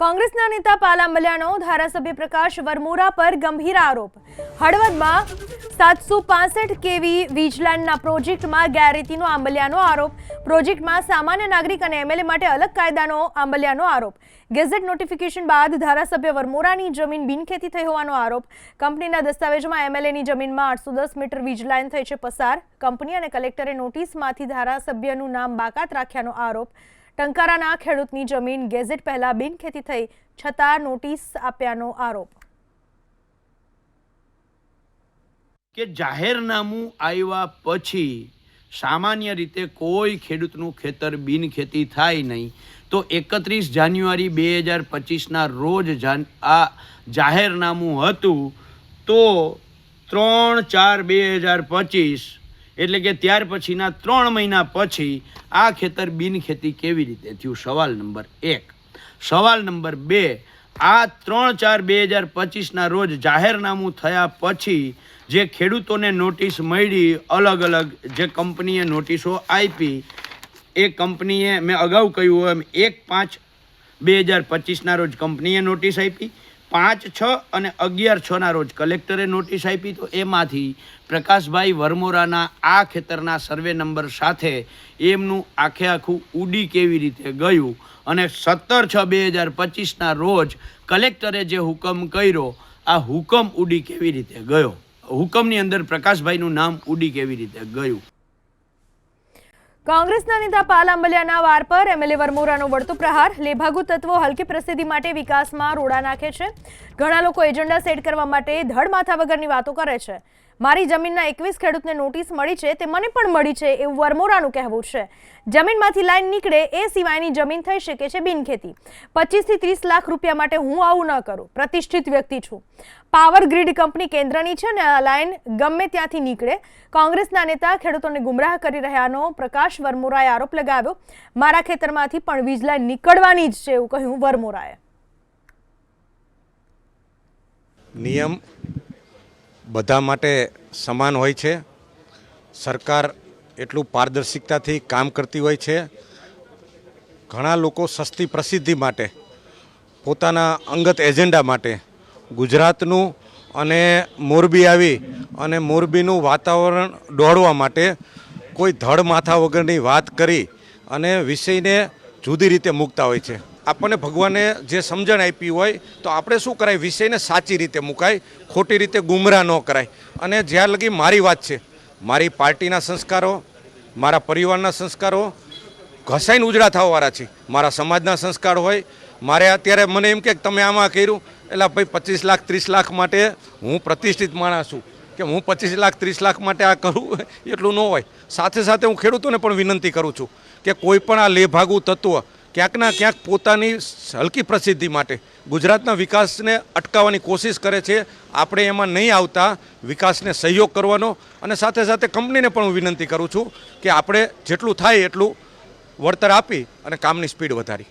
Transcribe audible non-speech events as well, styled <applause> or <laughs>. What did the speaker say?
કોંગ્રેસના નેતા પાલ આંબલિયાનો ધારાસભ્ય પ્રકાશ વરમોરા પર ગંભીર આરોપ. હળવદમાં સાતસો પાસઠ કેવી વીજલાઇનના પ્રોજેક્ટમાં ગેરરીતિનો આંબલિયાનો આરોપ. પ્રોજેક્ટમાં સામાન્ય નાગરિક અને એમએલએ માટે અલગ કાયદાનો આંબલિયાનો આરોપ. ગેઝેટ નોટિફિકેશન બાદ ધારાસભ્ય વરમોરાની જમીન બિનખેતી થઈ હોવાનો આરોપ. કંપનીના દસ્તાવેજમાં એમએલએની જમીનમાં આઠસો દસ મીટર વીજલાઇન થઈ છે પસાર. કંપની અને કલેક્ટરે નોટિસમાંથી ધારાસભ્યનું નામ બાકાત રાખ્યાનો આરોપ. ટંકારાના ખેડૂતની જમીન ગેઝેટ પહેલા બિનખેતી થઈ, છતાં નોટિસ આપ્યાનો આરોપ. કે જાહેરનામું આવ્યા પછી સામાન્ય રીતે કોઈ ખેડૂતનું ખેતર બિનખેતી થાય નહીં. તો એકત્રીસ જાન્યુઆરી બે હજાર પચીસના રોજ આ જાહેરનામું હતું તો ત્રણ ચાર બે હજાર પચીસ એટલે કે ત્યાર પછીના ત્રણ મહિના પછી આ ખેતર બિનખેતી કેવી રીતે થયું? સવાલ નંબર એક. સવાલ નંબર બે, આ ત્રણ ચાર બે હજાર પચીસના રોજ જાહેરનામું થયા પછી જે ખેડૂતોને નોટિસ મળી, અલગ અલગ જે કંપનીએ નોટિસો આપી, એ કંપનીએ મેં અગાઉ કહ્યું એમ એક પાંચ બે હજાર પચીસના રોજ કંપનીએ નોટિસ આપી પાંચ, છ અને અગિયાર છના રોજ કલેક્ટરે નોટિસ આપી તો એમાંથી પ્રકાશભાઈ વરમોરાના આ ખેતરના સર્વે નંબર સાથે એમનું આખે આખું ઉડી કેવી રીતે ગયું અને સત્તર, છ બે હજાર પચીસના રોજ કલેક્ટરે જે હુકમ કર્યો, આ હુકમ ઉડી કેવી રીતે ગયો? હુકમની અંદર પ્રકાશભાઈનું નામ ઉડી કેવી રીતે ગયું? કોંગ્રેસના નેતા પાલ આંબલિયાના વાર પર એમએલએ વરમોરાનો વળતો પ્રહાર. લેભાગુ તત્વો હલકી પ્રસિદ્ધિ માટે વિકાસમાં રોડા નાખે છે. ઘણા લોકો એજન્ડા સેટ કરવા માટે ધડ માથા વગરની વાતો કરે છે. મારી જમીનના એકવીસ ખેડૂતને નોટિસ મળી છે, તે મને પણ મળી છે એવું વરમોરાનું કહેવું છે. જમીનમાંથી લાઈન નીકળે એ સિવાયની જમીન થઈ શકે છે બિનખેતી. પચીસથી ત્રીસ લાખ રૂપિયા માટે હું આવું ન કરું, પ્રતિષ્ઠિત વ્યક્તિ છું. પાવર ગ્રીડ કંપની કેન્દ્રની છે અને આ લાઈન ગમે ત્યાંથી નીકળે. કોંગ્રેસના નેતા ખેડૂતોને ગુમરાહ કરી રહ્યાનો પ્રકાશ વરમોરાએ આરોપ લગાવ્યો. મારા ખેતરમાંથી પણ વીજ લાઈન નીકળવાની જ છે એવું કહ્યું વરમોરાએ. નિયમ બધા માટે સમાન હોય છે. સરકાર એટલું પારદર્શિકતાથી કામ કરતી હોય છે. ઘણા લોકો સસ્તી પ્રસિદ્ધિ માટે, પોતાના અંગત એજન્ડા માટે ગુજરાતનું અને મોરબી આવી અને મોરબીનું વાતાવરણ દોડવા માટે કોઈ ધડ માથા વગરની વાત કરી અને વિષયને જુદી રીતે મૂકતા હોય છે. આપણને ભગવાને જે સમજણ આપી હોય તો આપણે શું કરાય? વિષયને સાચી રીતે મુકાય, ખોટી રીતે ગુમરાહ ન કરાય. અને જ્યાં લગી મારી વાત છે, મારી પાર્ટીના સંસ્કારો, મારા પરિવારના સંસ્કારો, ઘસાઈને ઉજળા થવાવાળા છે. મારા સમાજના સંસ્કાર હોય, મારે અત્યારે મને એમ કે તમે આમાં કર્યું એટલે ભાઈ પચીસ લાખ, ત્રીસ લાખ માટે હું પ્રતિષ્ઠિત માણસ છું. કે હું પચીસ લાખ, ત્રીસ લાખ માટે આ કરું, <laughs> એટલું ન હોય. સાથે સાથે હું ખેડૂતોને પણ વિનંતી કરું છું કે કોઈ પણ આ લેભાગુ તત્વ ક્યાંકના ક્યાંક પોતાની હલકી પ્રસિદ્ધિ માટે ગુજરાતના વિકાસને અટકાવવાની કોશિશ કરે છે. આપણે એમાં નહીં આવતા, વિકાસને સહયોગ કરવાનો અને સાથે સાથે કંપનીને પણ હું વિનંતી કરું છું કે આપણે જેટલું થાય એટલું વળતર આપી અને કામની સ્પીડ વધારી.